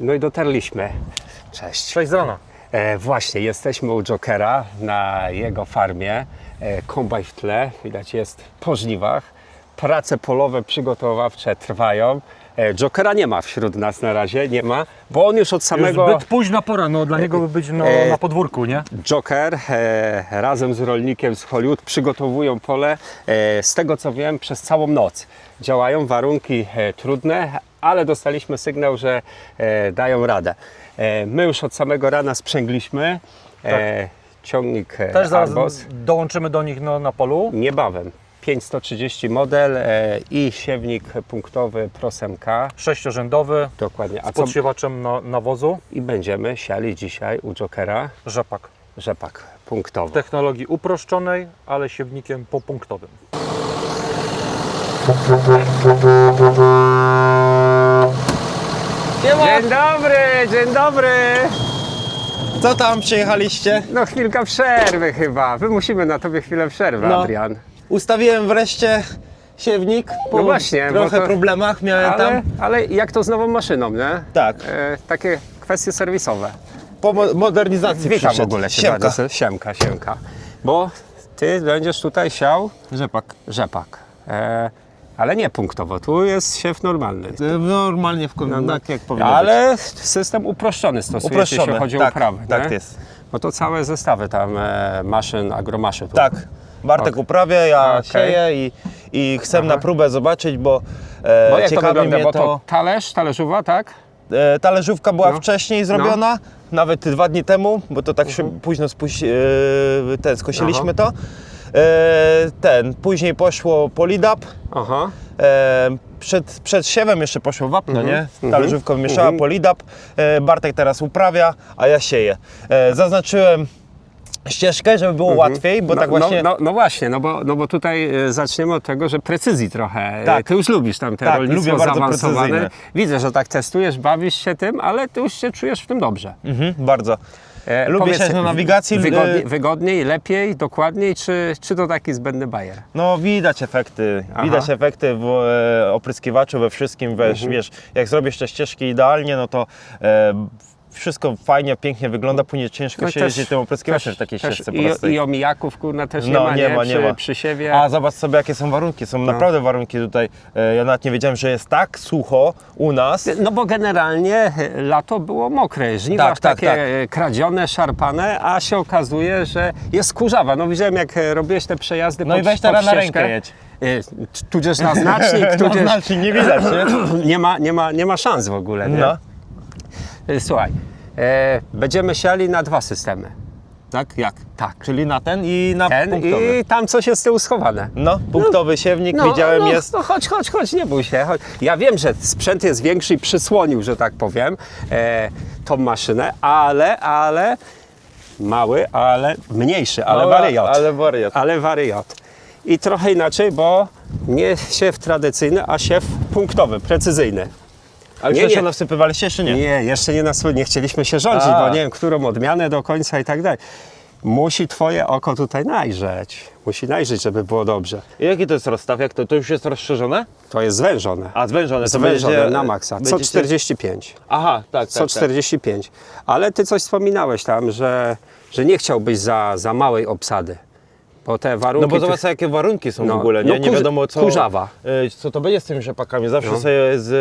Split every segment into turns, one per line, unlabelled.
No i dotarliśmy. Cześć.
Cześć z rana.
E, właśnie, jesteśmy u Jokera na jego farmie. E, kombaj w tle, widać jest po żniwach. Prace polowe przygotowawcze trwają. E, Jokera nie ma wśród nas na razie, nie ma, bo on już od
Już
samego...
zbyt późna pora, no dla niego by być no,
E,
na podwórku, nie?
Joker e, razem z rolnikiem z Hollywood przygotowują pole. E, z tego co wiem, przez całą noc działają. Warunki e, trudne, ale dostaliśmy sygnał, że e, dają radę. E, my już od samego rana sprzęgliśmy. E, ciągnik e,
Tak. Też zaraz
Arbos.
dołączymy do nich no, na polu.
Niebawem. 5130 model e, i siewnik punktowy Prosemka.
Sześciorzędowy
Dokładnie. A
z
co?
na, nawozu.
I będziemy siali dzisiaj u Jokera
Rzepak.
rzepak punktowy.
Technologii uproszczonej, ale siewnikiem popunktowym.
Dzień dobry, dzień dobry.
Co tam przyjechaliście?
No chwilka przerwy chyba. Wymusimy na tobie chwilę przerwy,
No.
Adrian.
Ustawiłem wreszcie siewnik po
No właśnie, bo
trochę
to-
problemach miałem
Ale,
tam.
ale jak to z nową maszyną, nie?
Tak,
E, takie kwestie serwisowe.
po mo- modernizacji
Witam w
przyszedł.
ogóle się
Siemka.
bardzo. Siemka, siemka. Bo ty będziesz tutaj siał
Rzepak.
rzepak. E, ale nie punktowo, tu jest siew normalny.
E, Normalnie w no, tak jak powinno
Ale system uproszczony stosujesz,
Uproszczony,
jeśli chodzi o
tak,
uprawę.
tak
nie?
jest.
No to całe zestawy tam e, maszyn, agromaszyn. tu.
być. Tak. Bartek
Ok.
uprawia, ja
Okej.
sieję i, i chcę
Aha.
na próbę zobaczyć, bo, e,
Bo jak to
ciekawi
wygląda?
mnie
Bo
to...
to talerz, talerzowa, tak?
E, talerzówka była
No.
wcześniej zrobiona, nawet dwa dni temu, bo to tak się późno spuś, e, ten, skosiliśmy to. E, ten, później poszło polidap,
Aha.
E, przed, przed siewem jeszcze poszło wapno, nie?
mhm,
Talerzówką mieszała
mhm.
polidap. E, Bartek teraz uprawia, a ja sieję. Zaznaczyłem ścieżkę, żeby było łatwiej, bo
no,
tak właśnie...
No, no, no właśnie, no bo, no bo tutaj zaczniemy od tego, że precyzji trochę.
Tak.
Ty już lubisz tam te
Tak,
rolnictwo
lubię
zaawansowane. Widzę, że tak testujesz, bawisz się tym, ale ty już się czujesz w tym dobrze.
Mhm, bardzo.
E,
Lubię
powiedz,
siać na nawigacji,
Wygodniej,
e,
wygodniej, lepiej, dokładniej, czy, czy to taki zbędny bajer?
No widać efekty,
Aha.
widać efekty w e, opryskiwaczu, we wszystkim, wiesz,
Mhm.
wiesz, jak zrobisz te ścieżki idealnie, no to e, wszystko fajnie, pięknie wygląda, później ciężko
No
się jeździ tym opryskiwaczem w takiej ścieżce
i. I omijaków, kurna, też nie
No,
ma,
nie ma, nie
przy,
ma.
przy siewie.
A zobacz sobie jakie są warunki, są
No.
naprawdę warunki tutaj, e, ja nawet nie wiedziałem, że jest tak sucho u nas.
No bo generalnie lato było mokre, żniwa
Tak, tak,
takie
tak.
kradzione, szarpane, a się okazuje, że jest kurzawa. No widziałem jak e, robiłeś te przejazdy
No
pod,
i weź teraz na rękę jedź.
E, Tudzież na znacznik,
No
tudzież
znaczy nie widać, nie?
nie ma, nie, ma, nie ma szans w ogóle. Nie?
No.
E, Słuchaj, e, będziemy siali na dwa systemy.
Tak, jak?
Tak.
Czyli na ten i na
Ten
punktowy.
i tam coś jest z tyłu schowane.
No, punktowy siewnik
No,
widziałem
no,
jest.
No chodź, chodź, chodź, nie bój się. Chodź. Ja wiem, że sprzęt jest większy i przysłonił, że tak powiem, e, tą maszynę, ale, ale mały, ale mniejszy, ale
Mała,
wariat.
Ale wariat.
Ale wariat. I trochę inaczej, bo nie siew tradycyjny, a siew punktowy, precyzyjny.
Ale
nie,
nie,
nie.
nie. nawsypywaliście jeszcze nie?
Nie, jeszcze nie, nas, nie chcieliśmy się rządzić,
A.
bo nie wiem, którą odmianę do końca i tak dalej. Musi twoje oko tutaj najrzeć. Musi najrzeć, żeby było dobrze.
I Jaki to jest rozstaw? Jak to? To już jest rozszerzone?
To jest zwężone.
A zwężone. to
Zwężone
będzie-
na maksa. Co
będziecie-
45.
Aha, tak,
Co
tak,
45. Ale ty coś wspominałeś tam, że, że nie chciałbyś za, za małej obsady. Bo te warunki.
No bo zobacz jakie warunki są
No,
w ogóle, nie?
no
nie wiadomo co,
kurzawa.
e, co to będzie z tymi rzepakami. Zawsze
No.
sobie z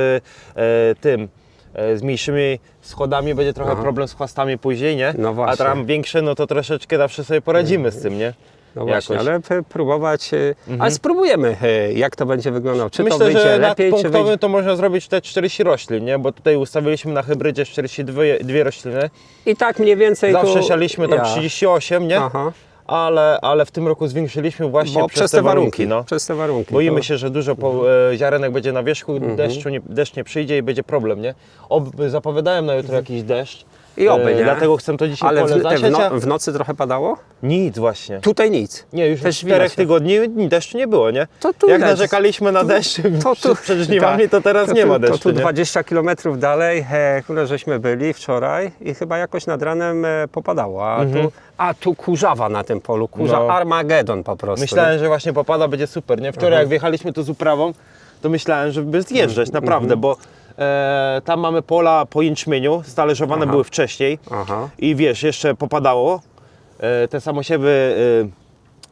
e, tym, e, z mniejszymi schodami będzie trochę
Aha.
problem z chłastami później, nie?
No
A
właśnie.
tam większe, no to troszeczkę zawsze sobie poradzimy z tym, nie?
No właśnie,
jakoś. Mhm.
ale próbować. y, Ale spróbujemy, jak to będzie wyglądało. Czy to
Myślę,
wyjdzie
że
lepiej,
nad
czy wyjdzie.
to można zrobić te 40 roślin, nie? Bo tutaj ustawiliśmy na hybrydzie 42 dwie rośliny.
I tak mniej więcej.
Zawsze
tu...
sialiśmy tam
ja.
38, nie?
Aha.
Ale, ale w tym roku zwiększyliśmy właśnie
Bo
przez, te warunki, no.
Przez te warunki.
Boimy
to-
się, że dużo po, e, ziarenek będzie na wierzchu,
Mhm.
deszczu nie, deszcz nie przyjdzie i będzie problem, nie? Ob, zapowiadałem na jutro jakiś deszcz.
Mhm. I oby,
e,
nie?
Dlatego chcę to dzisiaj
Ale w,
pole
w,
zasiać,
no, w nocy trochę padało?
Nic właśnie.
Tutaj nic.
Nie, już
Też
czterech tygodni ni- deszczu nie było, nie?
To tu
Jak narzekaliśmy na deszcz
To tu,
przed, żniwami,
tak.
to teraz
to
nie
tu,
ma
To
deszczu,
tu
nie?
20 km dalej, e, które żeśmy byli wczoraj i chyba jakoś nad ranem e, popadało. A, tu, a tu kurzawa na tym polu, kurza
Mhm. No.
Armagedon po prostu.
Myślałem, że właśnie popada, będzie super, nie? Wczoraj jak wjechaliśmy tu z uprawą, to myślałem, żeby zjeżdżać,
Mhm.
naprawdę, bo E, tam mamy pola po jęczmieniu, stależowane
Aha.
były wcześniej.
Aha.
I wiesz, jeszcze popadało. E, te samosiewy e,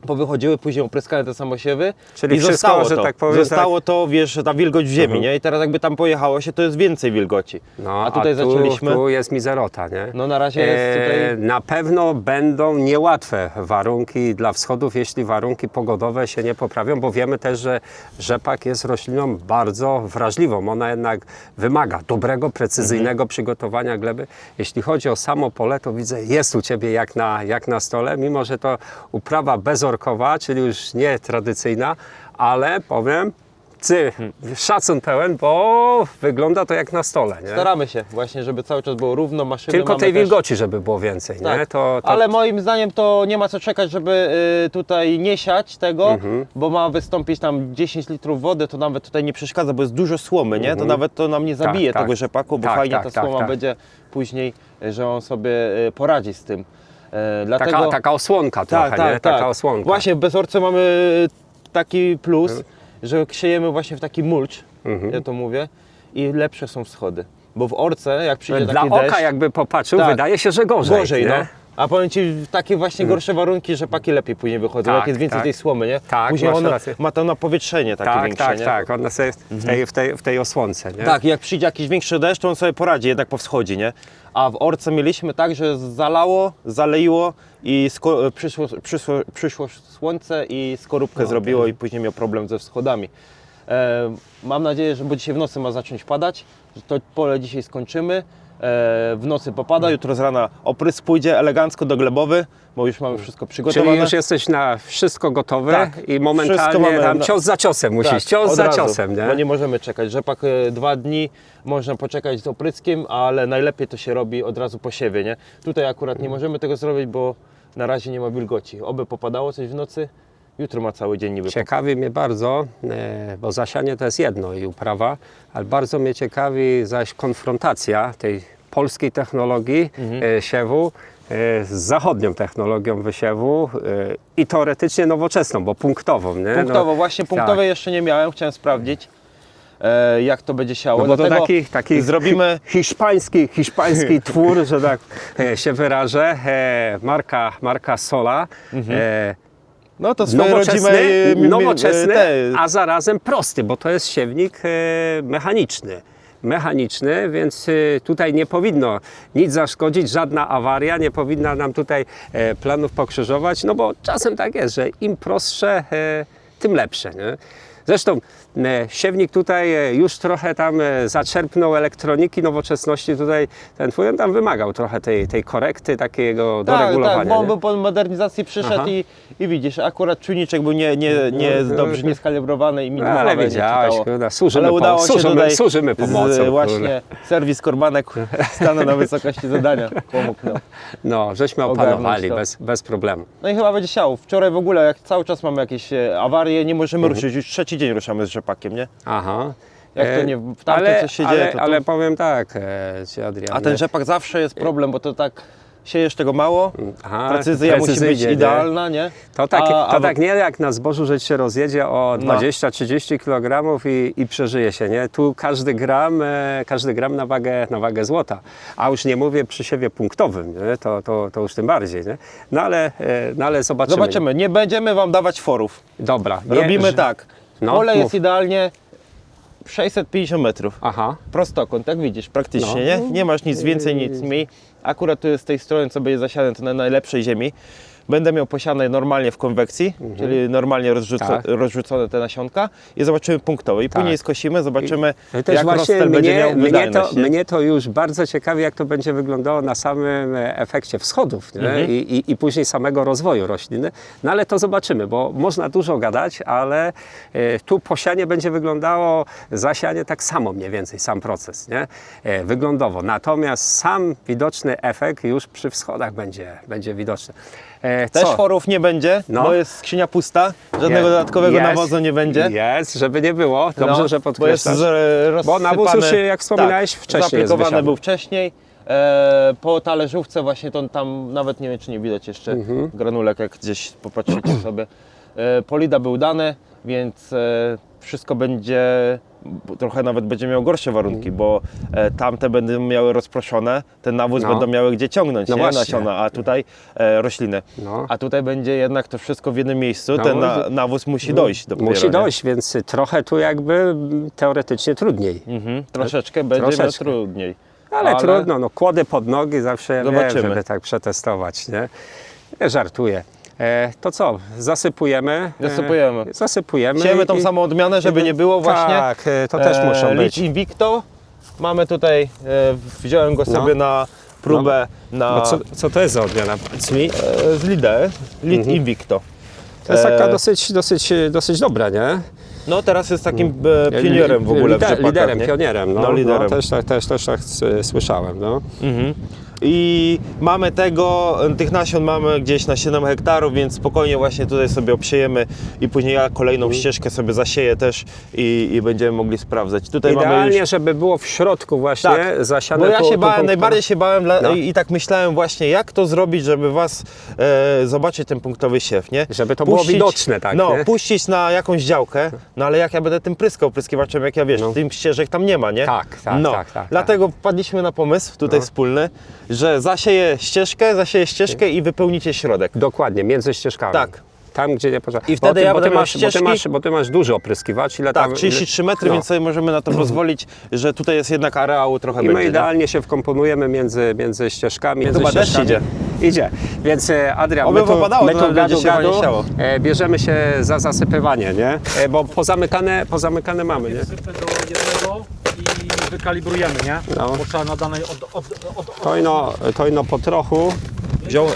powychodziły, później opryskane te samosiewy.
Czyli
i
wszystko,
zostało
że
to.
tak powiem, Mhm.
Zostało to, wiesz, ta wilgoć w ziemi, nie? I teraz jakby tam pojechało się, to jest więcej wilgoci.
No,
a tutaj
tu,
zaczęliśmy.
Tu jest mizerota, nie?
No na razie jest tutaj.
Na pewno będą niełatwe warunki dla wschodów, jeśli warunki pogodowe się nie poprawią, bo wiemy też, że rzepak jest rośliną bardzo wrażliwą. Ona jednak wymaga dobrego, precyzyjnego
Mhm.
przygotowania gleby. Jeśli chodzi o samo pole, to widzę, jest u Ciebie jak na, jak na stole, mimo że to uprawa czyli już nie tradycyjna, ale powiem, Ty, szacun pełen, bo wygląda to jak na stole. Nie?
Staramy się właśnie, żeby cały czas było równo, maszyny
Tylko
mamy
tej
też.
wilgoci, żeby było więcej, nie?
Tak.
To, to,
Ale moim zdaniem to nie ma co czekać, żeby y, tutaj nie siać tego,
Mhm.
bo ma wystąpić tam 10 litrów wody, to nawet tutaj nie przeszkadza, bo jest dużo słomy, nie? To nawet to nam nie zabije
tak.
tego rzepaku, bo
Tak,
fajnie
tak,
ta
tak,
słoma
tak.
będzie później, y, że on sobie y, poradzi z tym. E, dlatego...
taka, taka osłonka trochę,
tak,
nie?
tak,
Taka
tak.
osłonka.
Właśnie w bezorce mamy taki plus, że ksiejemy właśnie w taki mulcz,
Mhm.
ja to mówię, i lepsze są wschody. Bo w orce, jak przyjdzie
Dla
taki
oka
deszcz,
jakby popatrzył,
Tak.
wydaje się, że gorzej.
Gorzej,
nie?
no. A powiem Ci, takie właśnie gorsze warunki, że paki lepiej później wychodzą,
Tak,
jak jest więcej
tak.
tej słomy, nie?
Tak,
później
masz rację.
ma to napowietrzenie takie
Tak,
większe,
tak,
nie?
tak. Ona sobie w tej, w, tej, w tej osłonce, nie?
Tak, jak przyjdzie jakiś większy deszcz, to on sobie poradzi jednak po wschodzie, nie? A w orce mieliśmy tak, że zalało, zaleiło i sko- przyszło, przyszło, przyszło słońce i skorupkę
No,
zrobiło i później miał problem ze wschodami. E, mam nadzieję, że bo dzisiaj w nocy ma zacząć padać, że to pole dzisiaj skończymy. E, w nocy popada, jutro z rana oprysk pójdzie elegancko do glebowy, bo już mamy wszystko przygotowane.
Czyli już jesteś na wszystko gotowe
Tak,
i
wszystko
momentalnie
mamy
tam
na-
cios za ciosem musisz,
Tak,
cios
od
za
razu,
ciosem, nie?
Bo nie możemy czekać. Rzepak e, dwa dni można poczekać z opryskiem, ale najlepiej to się robi od razu po siewie, nie? Tutaj akurat nie możemy tego zrobić, bo na razie nie ma wilgoci. Oby popadało coś w nocy, jutro ma cały dzień niby.
Ciekawi mnie bardzo, e, bo zasianie to jest jedno i uprawa, ale bardzo mnie ciekawi zaś konfrontacja tej polskiej technologii
Mhm.
e, siewu e, z zachodnią technologią wysiewu i teoretycznie nowoczesną, bo punktową. Nie?
Punktowo,
No,
właśnie
tak.
punktowej jeszcze nie miałem, chciałem sprawdzić. E, jak to będzie siało.
No bo to taki, taki
zrobimy
hi- hiszpański, hiszpański twór, że tak e, się wyrażę, e, marka, marka Sola.
Mhm.
E,
no to swoje
nowoczesny,
rodzime mi-
nowoczesny
te,
a zarazem prosty, bo to jest siewnik e, mechaniczny. Mechaniczny, więc e, tutaj nie powinno nic zaszkodzić, żadna awaria, nie powinna nam tutaj e, planów pokrzyżować, no bo czasem tak jest, że im prostsze, e, tym lepsze. Nie? Zresztą e, siewnik tutaj e, już trochę tam e, zaczerpnął elektroniki, nowoczesności tutaj, ten twój on tam wymagał trochę tej, tej korekty, takiego
tak,
doregulowania.
tak, bo on
nie?
był po modernizacji przyszedł i, i widzisz, akurat czujniczek był nie, nie, nie
No,
dobrze nieskalibrowany i mi
Ale
głowę nie
wiedziałeś, kurde, służymy
Ale
po-
udało się
służymy-
tutaj
służymy pomocą,
z,
kurde.
właśnie serwis Korbanek stanął na wysokości zadania, pomógł nam.
No, żeśmy opanowali bez, bez problemu.
No i chyba będzie siał. Wczoraj w ogóle, jak cały czas mamy jakieś awarie, nie możemy
Mhm.
ruszyć, już trzeci dzień ruszamy z rzepakiem, nie?
Aha.
Jak to
E,
nie- w tamtym,
ale,
co się
ale,
dzieje, to
ale powiem tak, e, Ci Adrian.
A ten rzepak zawsze jest problem, bo to tak siejesz tego mało,
Aha,
precyzja musi być
nie?
idealna, nie?
To tak,
A-
to
a-
tak nie jak na zbożu, że się rozjedzie o
No.
20-30 kg i, i przeżyje się, nie? Tu każdy gram, e, każdy gram na wagę, na wagę złota. A już nie mówię przy siewie punktowym, nie? To, to, to już tym bardziej, nie? No ale, e, no ale zobaczymy.
Zobaczymy, nie będziemy Wam dawać forów.
Dobra. nie,
Robimy
że-
tak.
No,
Pole
mów.
jest idealnie 650 metrów.
Aha.
Prostokąt, jak widzisz, praktycznie,
No.
nie? Nie masz nic więcej, nic mniej. Akurat tu jest z tej strony, co będzie zasiane, to na najlepszej ziemi. Będę miał posiane normalnie w konwekcji, czyli normalnie rozrzuco,
Tak.
rozrzucone te nasionka i zobaczymy punktowo. I później skosimy, zobaczymy
No i też
jak
właśnie
rozstel będzie
mnie,
miał
mnie, to, mnie to już bardzo ciekawi, jak to będzie wyglądało na samym e, efekcie wschodów?
Mhm.
I, i, i później samego rozwoju rośliny. No ale to zobaczymy, bo można dużo gadać, ale e, tu posianie będzie wyglądało, zasianie tak samo mniej więcej, sam proces, nie? E, wyglądowo. Natomiast sam widoczny efekt już przy wschodach będzie, będzie widoczny. E,
Też
co?
forów nie będzie,
No.
bo jest skrzynia pusta, żadnego
Je-
dodatkowego
jest,
nawozu nie będzie.
Jest, żeby nie było. Dobrze,
No,
że
Bo jest z-
Bo nawóz
rozsypany-
już, jak wspominałeś,
tak,
wcześniej jest
Zaaplikowany
wysiany.
był wcześniej. E, po talerzówce właśnie to tam nawet nie wiem czy nie widać jeszcze
Mhm.
granulek, jak gdzieś popatrzycie sobie. E, polida był dane, więc e, wszystko będzie trochę nawet będzie miał gorsze warunki, bo e, tamte będą miały rozproszone, ten nawóz
No.
będą miały gdzie ciągnąć,
No
nie?
właśnie.
nasiona, a tutaj e, rośliny.
No.
A tutaj będzie jednak to wszystko w jednym miejscu,
No,
ten na,
że-
nawóz musi dojść dopiero.
Musi
nie?
dojść, więc trochę tu jakby mm, teoretycznie trudniej.
Mhm, troszeczkę będzie miał
Troszeczkę.
trudniej.
Ale, trudno, no kłody pod nogi zawsze ja
Zobaczymy.
wiem, żeby tak przetestować, nie? Nie żartuję. E, to co, zasypujemy? E,
Zasypujemy.
zasypujemy.
Siejemy tą samą odmianę, żeby nie było właśnie.
Tak, e, to też muszą
Licz
być.
Invicto. Mamy tutaj, wziąłem go sobie na próbę na,
No co, co to jest za odmiana? Mi.
e, z Lidl, Lid Invicto.
To jest taka dosyć, dosyć, dosyć dobra, nie?
No teraz jest takim e, pionierem w ogóle w
Lider,
rzepakach,
Liderem,
nie?
pionierem. No,
No, liderem.
No, też, tak- też, też tak słyszałem, no.
Mhm. I mamy tego, tych nasion mamy gdzieś na 7 hektarów, więc spokojnie właśnie tutaj sobie obsiejemy i później ja kolejną
Mhm.
ścieżkę sobie zasieję też i, i będziemy mogli sprawdzać. Tutaj mamy
Idealnie,
już...
żeby było w środku właśnie
Tak,
zasiane
Bo ja się bałem, najbardziej się bałem dla,
No.
i, i tak myślałem właśnie, jak to zrobić, żeby was e, zobaczyć ten punktowy siew, nie?
Żeby to było widoczne, tak,
No,
nie?
puścić na jakąś działkę, no ale jak ja będę tym pryskał pryskiwaczem, jak ja wiesz,
No.
tym ścieżek tam nie ma, nie?
Tak, tak,
no.
tak, tak,
Dlatego wpadliśmy na pomysł tutaj
No.
wspólny, że zasieję ścieżkę, zasieję ścieżkę i wypełnicie środek.
Dokładnie, między ścieżkami.
Tak.
Tam, gdzie nie potrzeba.
I wtedy
bo ty,
ja
bo ty masz, bo ty
ścieżki-
masz, bo ty masz duży opryskiwacz, ile
Tak,
tam...
33 metry,
no.
więc sobie możemy na to pozwolić, że tutaj jest jednak areału trochę
I my
będzie. nie?
idealnie się wkomponujemy między, między ścieżkami. Między
Chyba
ścieżkami.
idzie.
Idzie. Więc e, Adrian,
Oby
my tu,
popadało,
my
to
tu gadu, gadu e, bierzemy się za zasypywanie, nie? E, bo pozamykane, pozamykane mamy, nie?
I wykalibrujemy, nie?
No.
Bo trzeba na danej od, od, od, od,
To ino, to ino po trochu.
Wziął,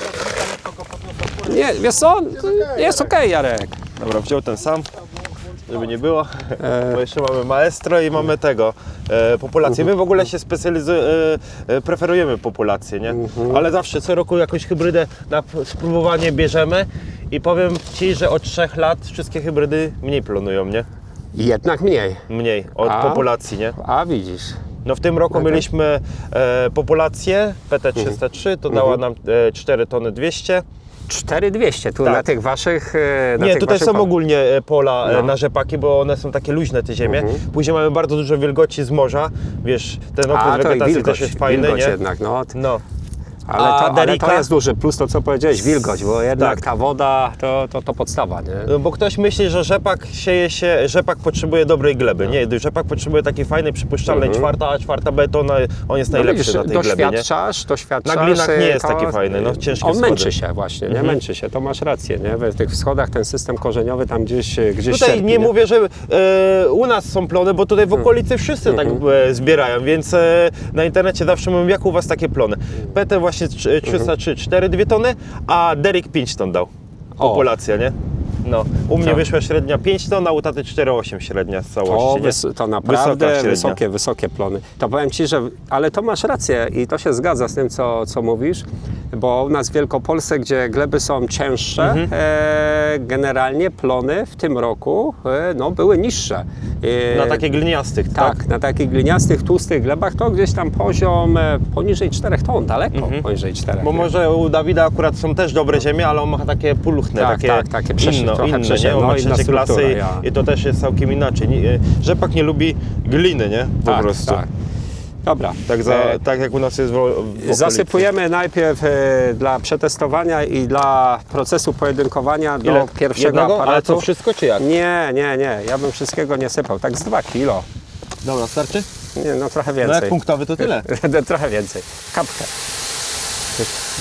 Nie, wiesz co? Jest okej, Jarek.
Dobra, wziął ten sam, żeby nie było.
E.
Bo jeszcze mamy maestro i mamy tego, e, populację. My w ogóle się specjalizujemy, e, preferujemy populację, nie?
Mhm.
Ale zawsze co roku jakąś hybrydę na p- spróbowanie bierzemy i powiem Ci, że od trzech lat wszystkie hybrydy mniej plonują, nie?
Jednak mniej.
Mniej od
A?
populacji, nie?
A widzisz.
No w tym roku
Okej.
mieliśmy e, populację PT303, to dała nam e, 4 tony 200.
4200 tu
Tak.
na tych waszych. e, Na
Nie,
tych
tutaj
waszych
są ogólnie e, pola e,
No.
na rzepaki, bo one są takie luźne te ziemie. Później mamy bardzo dużo wilgoci z morza. Wiesz, ten okres
A,
wegetacji też jest fajny,
wilgoć
nie?
jednak, no.
No.
Ale to, ale to jest duży plus to, co powiedziałeś, wilgoć, bo jednak
Tak.
ta woda to, to, to podstawa, nie?
No, Bo ktoś myśli, że rzepak sieje się, rzepak potrzebuje dobrej gleby. Nie, rzepak potrzebuje takiej fajnej, przypuszczalnej czwarta A, czwarta B, to on jest najlepszy
Mhm. No widzisz,
na tej glebie, nie?
doświadczasz, doświadczasz.
Na glinach nie jest taki fajny, no, ciężkie
On męczy
schody.
się właśnie, nie? Męczy się, to masz rację, nie? W tych wschodach ten system korzeniowy tam gdzieś, gdzieś
Tutaj
cierpi,
nie, mówię, że e, u nas są plony, bo tutaj w okolicy wszyscy tak e, zbierają, więc e, na internecie zawsze mówią, jak u was takie plony. PT właśnie 303, 4 dwie tony, a Derek 5 ton dał. Populacja, nie? No, u mnie
Tak.
wyszła średnia 5 ton, a u taty 4,8 średnia z
O,
całości.
wys- to naprawdę wysokie, wysokie plony. To powiem Ci, że, ale to masz rację i to się zgadza z tym, co, co mówisz, bo u nas w Wielkopolsce, gdzie gleby są cięższe,
Mhm.
e, generalnie plony w tym roku e, no, były niższe. E,
Na takich gliniastych, tak?
tak, na takich gliniastych, tłustych glebach to gdzieś tam poziom e, poniżej 4 ton, daleko poniżej 4.
Mhm. Bo może u Dawida akurat są też dobre ziemie, ale on ma takie pulchne,
Tak,
takie,
tak, takie trochę
inne, nie? ma
inna
klasy
ja.
i to też jest całkiem inaczej. Nie- Rzepak nie lubi gliny, nie? Po
tak,
prostu.
tak. Dobra.
Tak, za,
E,
tak jak u nas jest w, w.
Zasypujemy najpierw e, dla przetestowania i dla procesu pojedynkowania do
Ile?
pierwszego
Jednego?
aparatu.
Ale to wszystko czy jak?
Nie, nie, nie. Ja bym wszystkiego nie sypał. Tak z 2 kilo.
Dobra, starczy?
Nie, no trochę
No jak
więcej.
punktowy to tyle.
trochę więcej. Kapkę.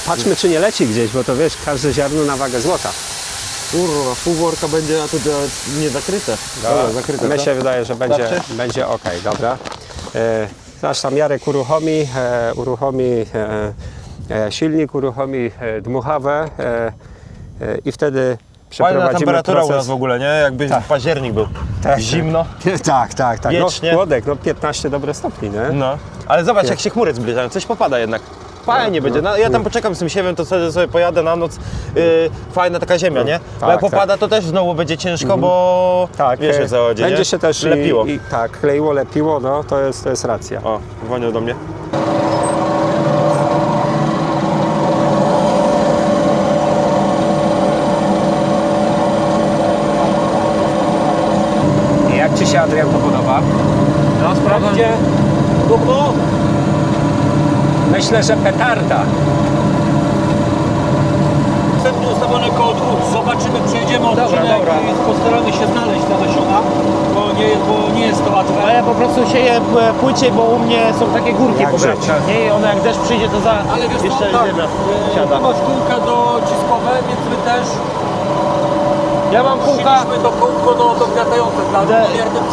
Patrzmy, czy nie leci gdzieś, bo to wiesz, każde ziarno na wagę złota.
Kurwa, pół worka będzie, a tu to nie zakryte. Dobra, zakryte.
My
tak?
się wydaje, że będzie,
Starczy?
będzie ok, dobra. E, Zaś tam Jarek uruchomi, e, uruchomi e, e, silnik, uruchomi e, dmuchawę e, e, i wtedy
Fajna temperatura u nas
proces.
w ogóle, nie? Jakby
Tak.
październik był.
Tak.
Zimno.
Tak, tak, tak.
Wiecznie.
No, chłodek, no 15 dobre stopni, nie?
No. Ale zobacz, jak się chmury zbliżają, coś popada jednak. Fajnie będzie. No, ja tam poczekam z tym siewiem, to sobie, sobie pojadę na noc. Yy, fajna taka ziemia, nie? Bo
tak,
jak popada, to też znowu będzie ciężko, bo
Tak,
wiesz co chodzi,
Będzie
nie?
się też
lepiło.
I, tak, kleiło, lepiło, no to jest, to jest racja.
O, dzwonił do mnie.
I jak Ci się Adrian to podoba? Myślę, że petarda.
Następnie ustawione koło dwóch. Zobaczymy, przejedziemy odcinek
dobra.
i postaramy się znaleźć te nasiona, bo nie, bo nie jest to łatwe.
Ale ja po prostu sieję e, płyciej, bo u mnie są takie górki
Jak
po grawkach, nie? I one jak deszcz przyjdzie, to za
Ale wiesz
jeszcze
co, tak,
ziemia
e,
siada.
masz kółka dociskowe, więc my też
Ja mam kółka,
do do, do gniatające dla
De-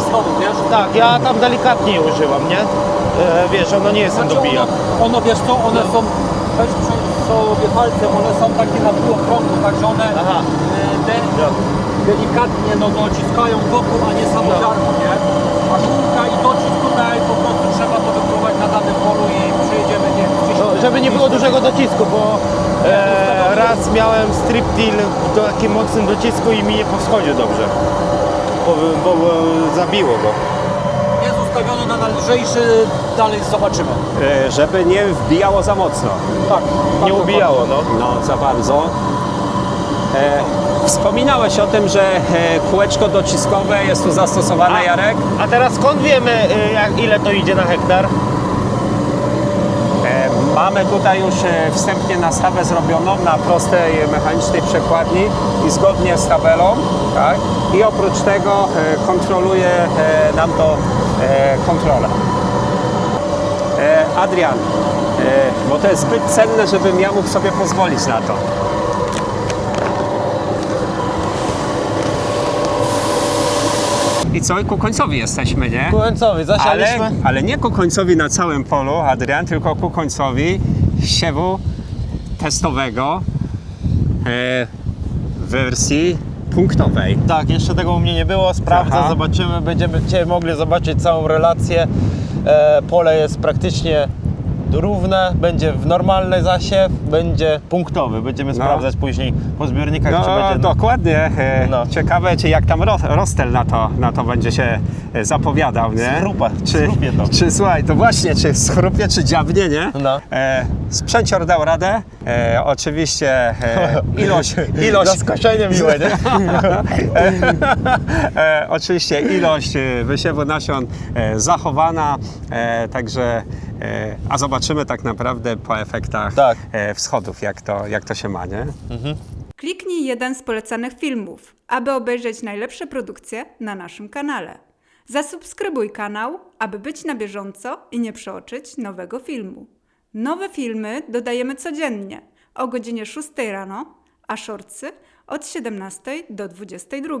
schodów, wiesz?
tak, ja tam delikatnie używam, nie? E, wiesz, ono nie jest
Znaczy
dobija.
ono, ono, wiesz co, one są, weź sobie palcem, one są takie na pół okrągłe, także one
Aha.
e, de, delikatnie no, dociskają wokół, a nie samo
No.
nie? A kółka i docisk tutaj po prostu trzeba to wypróbować na danym polu i przejedziemy, nie
No, żeby nie było dużego docisku, bo e, raz miałem strip deal do takim mocnym docisku i mi nie powschodził dobrze. Bo, bo, bo zabiło go.
jest ustawiony na nalżejszy, dalej zobaczymy.
E, Żeby nie wbijało za mocno.
Tak,
Nie ubijało, no.
No, za bardzo. E, wspominałeś o tym, że e, kółeczko dociskowe jest tu zastosowane, Jarek.
A teraz skąd wiemy, y, jak, ile to idzie na hektar?
Mamy tutaj już e, wstępnie nastawę zrobioną na prostej mechanicznej przekładni i zgodnie z tabelą, tak? I oprócz tego e, kontroluje e, nam to kontrola. E, Adrian, bo to jest zbyt cenne, żebym ja mógł sobie pozwolić na to. I co, ku końcowi jesteśmy, nie?
Końcowy,
Ale,
zasialiśmy.
ale nie ku końcowi na całym polu, Adrian, tylko ku końcowi siewu testowego e, wersji punktowej.
Tak, jeszcze tego u mnie nie było, sprawdzę,
Aha.
zobaczymy, będziemy dzisiaj mogli zobaczyć całą relację. E, pole jest praktycznie równe, będzie w normalny zasiew, będzie punktowy, będziemy sprawdzać później po zbiornikach, czy
No
będzie...
dokładnie. E,
No.
Ciekawe, czy jak tam ro, Rostel na to, na to będzie się e, zapowiadał, nie?
Schrupa,
czy,
schrupie to.
Czy słuchaj, to właśnie, czy schrupie, czy dziabnie, nie?
No.
E, sprzęcior dał radę. E, oczywiście e, ilość, ilość
Zaskoczenie miłe, nie?
e, oczywiście ilość e, wysiewu nasion e, zachowana, e, także e, a zobaczymy tak naprawdę po efektach
Tak.
e, wschodów, jak to, jak to się ma, nie?
Kliknij jeden z polecanych filmów, aby obejrzeć najlepsze produkcje na naszym kanale. Zasubskrybuj kanał, aby być na bieżąco i nie przeoczyć nowego filmu. Nowe filmy dodajemy codziennie o godzinie 6 rano, a shortsy od 17 do 22.